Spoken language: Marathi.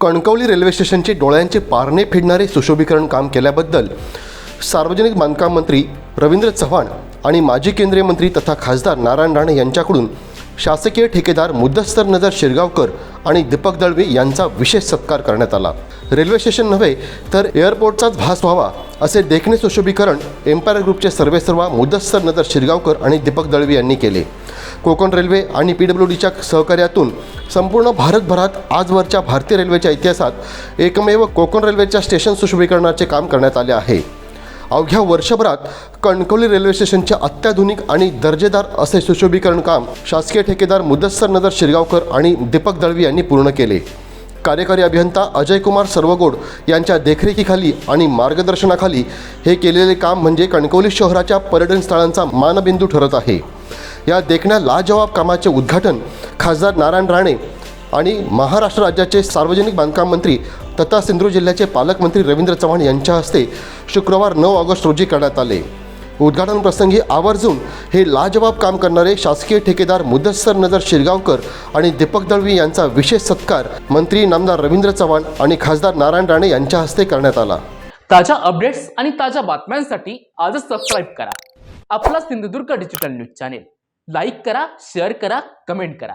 कणकवली रेल्वे स्टेशनचे डोळ्यांचे पारणे फेडणारे सुशोभीकरण काम केल्याबद्दल सार्वजनिक बांधकाम मंत्री रवींद्र चव्हाण आणि माजी केंद्रीय मंत्री तथा खासदार नारायण राणे यांच्याकडून शासकीय ठेकेदार मुद्दस्तर नजर शिरगावकर आणि दीपक दळवे यांचा विशेष सत्कार करण्यात आला. रेल्वे स्टेशन नव्हे तर एअरपोर्टचाच भास व्हावा असे देखणे सुशोभीकरण एम्पायर ग्रुपचे सर्वेसर्वा मुद्दस्तर नजर शिरगावकर आणि दीपक दळवे यांनी केले. कोकण रेल्वे आणि पी डब्ल्यू डीच्या सहकार्यातून संपूर्ण भारतभरात आजवरच्या भारतीय रेल्वेच्या इतिहासात एकमेव कोकण रेल्वेच्या स्टेशन सुशोभीकरणाचे काम करण्यात आले आहे. अवघ्या वर्षभरात कणकवली रेल्वे स्टेशनचे अत्याधुनिक आणि दर्जेदार असे सुशोभीकरण काम शासकीय ठेकेदार मुदस्सर नगर शिरगावकर आणि दीपक दळवी यांनी पूर्ण केले. कार्यकारी अभियंता अजयकुमार सर्वगोड यांच्या देखरेखीखाली आणि मार्गदर्शनाखाली हे केलेले काम म्हणजे कणकवली शहराच्या पर्यटन स्थळांचा मानबिंदू ठरत आहे. या देखण्या लाजवाब कामाचे उद्घाटन खासदार नारायण राणे आणि महाराष्ट्र राज्याचे सार्वजनिक बांधकाम मंत्री तथा सिंधुदुर्ग जिल्ह्याचे पालकमंत्री रवींद्र चव्हाण यांच्या हस्ते शुक्रवार नऊ ऑगस्ट रोजी करण्यात आले. उद्घाटन प्रसंगी आवर्जून हे लाजवाब काम करणारे शासकीय ठेकेदार मुदस्सर नजर शिरगावकर आणि दीपक दळवी यांचा विशेष सत्कार मंत्री नामदार रवींद्र चव्हाण आणि खासदार नारायण राणे यांच्या हस्ते करण्यात आला. ताज्या अपडेट्स आणि ताज्या बातम्यांसाठी आजच सबस्क्राईब करा. आपला Sindhudurg digital news channel like करा शेअर करा कमेंट करा.